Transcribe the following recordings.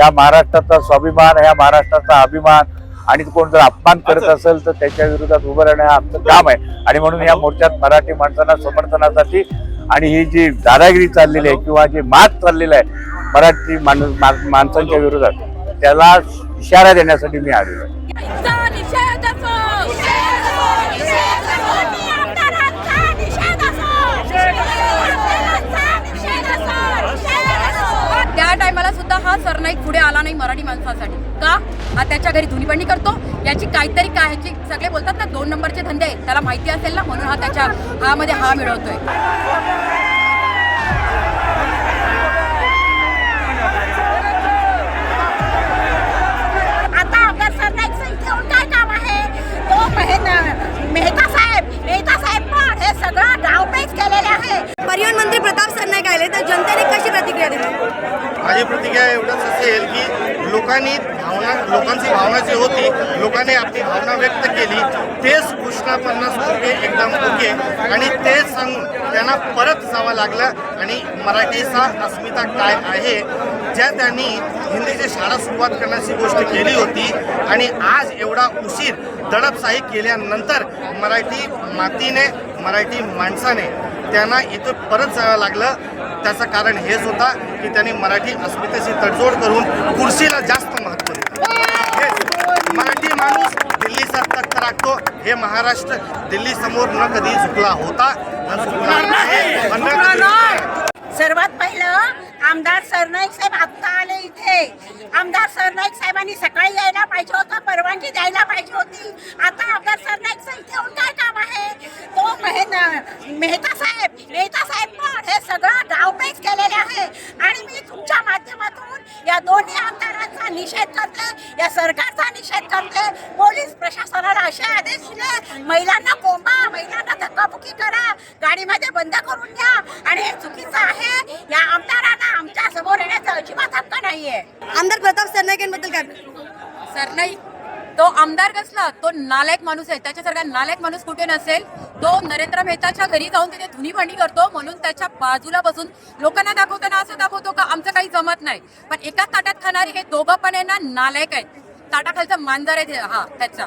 या महाराष्ट्राचा स्वाभिमान या महाराष्ट्राचा अभिमान आणि कोण जर अपमान करत असेल तर त्याच्या विरोधात उभं राहणं हे आमचं काम आहे. आणि म्हणून या मोर्चात मराठी माणसांना समर्थनासाठी आणि ही जी दादागिरी चाललेली आहे किंवा जी मात चाललेला आहे मराठी माणूस माणसांच्या विरोधात त्याला इशारा देण्यासाठी मी आलेलो आहे. हा सरनाईक पुढे आला नाही मराठी माणसासाठी. का? हा त्याच्या घरी धुनीबंडी करतो. याची काहीतरी काय ह्याची सगळे बोलतात ना दोन नंबरचे धंदे आहेत. त्याला माहिती असेल ना म्हणून हा त्याच्या हा मध्ये हा मिळवतोय. आता आमदार सरनाईकचं इथे येऊन काय काम आहे? तो मेहता मेहता साहेब मेहता साहेब पण हे सगळं डावपेच केलेले आहे. परिवहन मंत्री प्रताप सरनाईक आले तर जनतेने कशी प्रतिक्रिया दिली? माझी प्रतिक्रिया एवढंच असेल की लोकांनी भावना लोकांची भावना जी होती लोकांनी आपली भावना व्यक्त केली तेच कृष्णा पन्नास ओके एकदम ओके. आणि तेच सांगून त्यांना परत जावं लागलं आणि मराठीचा अस्मिता काय आहे ज्या त्यांनी हिंदीची शाळा सुरुवात करण्याची गोष्ट केली होती. आणि आज एवढा उशीर दडपशाही केल्यानंतर मराठी मातीने मराठी माणसाने त्यांना इथं परत जावं लागलं. त्याचं कारण हेच होता की त्यांनी मराठी अस्मितेची तडजोड करून कुर्सीला जास्त महत्त्व दिलं. मराठी माणूस दिल्लीचा तख्त राखतो. हे महाराष्ट्र दिल्ली समोर न कधी झुकला होता. सर्वात पहिलं आमदार सरनाईक साहेब आत्ता आले इथे. आमदार सरनाईक साहेबांनी सकाळी यायला पाहिजे होतं परवानगी द्यायला पाहिजे होती. आता आमदार इथे येऊन काय मेहना मेहता साहेब मेहता साहेब पण हे सगळं डावपेच केलेले आहे. आणि मी तुमच्या माध्यमातून या दोन्ही आमदारांचा निषेध करते या सरकारचा निषेध करते. पोलीस प्रशासनाला असे आदेश दिले महिलांना कोंबा महिलांना धक्काबुक्की करा गाडीमध्ये बंद करून द्या. आणि हे चुकीचं आहे या आमदारांना आमच्यासमोर येण्याचा अजिबात हक्क नाहीये. आमदार प्रताप सरनाईक यांबद्दल काय? सरनाईक तो आमदार कसला? तो नालायक माणूस आहे. त्याच्यासारखा नालायक माणूस कुठे नसेल? तो नरेंद्र मेहताच्या घरी जाऊन तिथे धुनीभांडी करतो म्हणून त्याच्या बाजूला बसून लोकांना दाखवताना असं दाखवतो का आमचं काही जमत नाही. पण एकाच ताटात खाणारे हे दोघं पण आहे ना नालायक आहेत. ताटाखालचा मांजर आहे ते- हा त्याचा.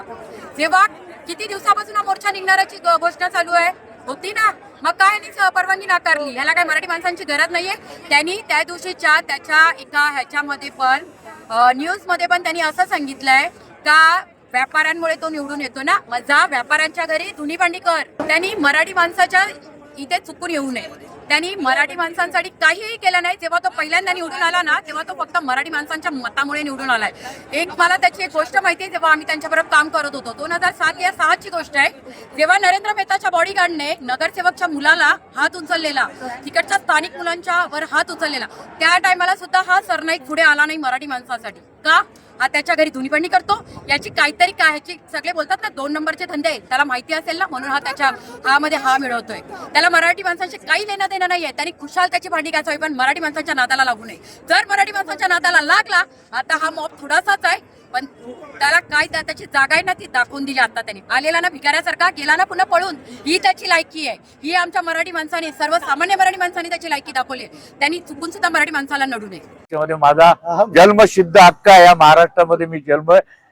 जेव्हा किती दिवसापासून हा मोर्चा निघणाऱ्याची घोषणा चालू आहे? होती ना? मग काय यांनी परवानगी नाकारली? ह्याला काय मराठी माणसांची गरज नाहीये. त्यांनी त्या दिवशीच्या त्याच्या एका ह्याच्यामध्ये पण न्यूजमध्ये पण त्यांनी असं सांगितलंय का व्यापाऱ्यांमुळे तो निवडून येतो ना? जा व्यापाऱ्यांच्या घरी धुनी भांडी कर. त्यांनी मराठी माणसाच्या इथे चुकून येऊ नये. त्यांनी मराठी माणसांसाठी काहीही केलं नाही. जेव्हा तो पहिल्यांदा निवडून आला ना तेव्हा तो फक्त मराठी माणसांच्या मतामुळे निवडून आलाय. एक मला त्याची एक गोष्ट माहिती आहे जेव्हा आम्ही त्यांच्याबरोबर काम करत होतो दोन हजार सात या सहाची गोष्ट आहे. जेव्हा नरेंद्र मेहताच्या बॉडीगार्डने नगरसेवकच्या मुलाला हात उचललेला तिकडच्या स्थानिक मुलांच्या वर हात उचललेला त्या टायमाला सुद्धा हा सरनाईक पुढे आला नाही मराठी माणसासाठी. का हा त्याच्या घरी धुनीपणी करतो. याची काहीतरी काय ह्याची सगळे बोलतात ना दोन नंबरचे धंदे आहेत. त्याला माहिती असेल ना म्हणून हा त्याच्या हा मध्ये हा मिळवतोय. त्याला मराठी माणसांशी काही लेणं देणं नाहीये. त्यांनी खुशाल त्याची भांडी घ्यायचं पण मराठी माणसांच्या नादाला लागू नये. जर मराठी माणसांच्या नादाला लागला आता हा मॉब थोडासाच आहे. पण त्याला काय त्या- त्याची जागा आहे ना ती दाखवून दिली आता त्यांनी. आलेला ना भिकाऱ्यासारखा गेला ना पुन्हा पळून. ही त्याची लायकी आहे. ही आमच्या मराठी माणसाने सर्वसामान्य मराठी माणसाने त्याची लायकी दाखवली आहे. त्यांनी चुकून सुद्धा मराठी माणसाला नडू नये. माझा जन्मसिद्ध हक्क आहे. या महाराष्ट्रामध्ये मी जन्म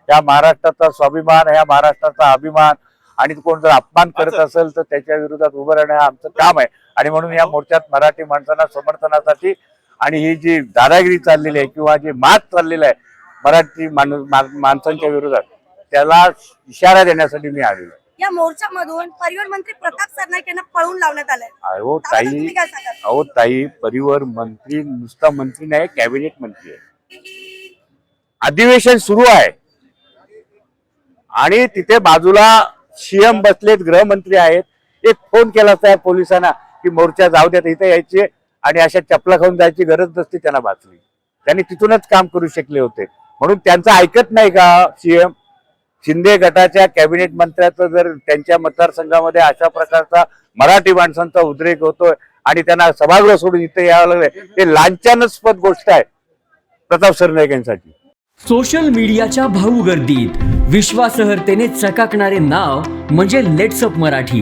या महाराष्ट्राचा स्वाभिमान या महाराष्ट्राचा अभिमान. आणि कोण जर अपमान करत असेल तर त्याच्या विरोधात उभं राहणं हे आमचं काम आहे. आणि म्हणून या मोर्चात मराठी माणसांना समर्थनासाठी आणि ही जी दादागिरी चाललेली आहे किंवा जी मात चाललेली आहे मराठी माणूस माणसांच्या विरोधात त्याला इशारा देण्यासाठी मी आलेलो या मोर्चामधून परिवहन मंत्री प्रताप सरनाईक यांना पळून लावण्यात आलंय. अहो ताई? अहो ताई परिवार मंत्री नुसता मंत्री नाही कॅबिनेट मंत्री आहे. अधिवेशन सुरू आहे. आणि तिथे बाजूला सीएम बसलेत गृहमंत्री आहेत. एक फोन केला त्या पोलिसांना की मोर्चा जाऊ द्यात इथे यायचे आणि अशा चपला खाऊन जायची गरज नसती त्यांना वाचली. त्यांनी तिथूनच काम करू शकले होते. म्हणून त्यांचं ऐकत नाही का सीएम शिंदे गटाच्या कॅबिनेट मंत्र्याचं जर त्यांच्या मतदारसंघामध्ये अशा प्रकारचा मराठी माणसांचा उद्रेक होतोय आणि त्यांना सभागृह सोडून इथे यावं लागलंय हे लांछनास्पद गोष्ट आहे प्रताप सरनाईक यांसाठी सोशल मीडियाच्या भाऊ गर्दीत विश्वासहर्तेने चकाकणारे नाव म्हणजे लेट्सअप मराठी.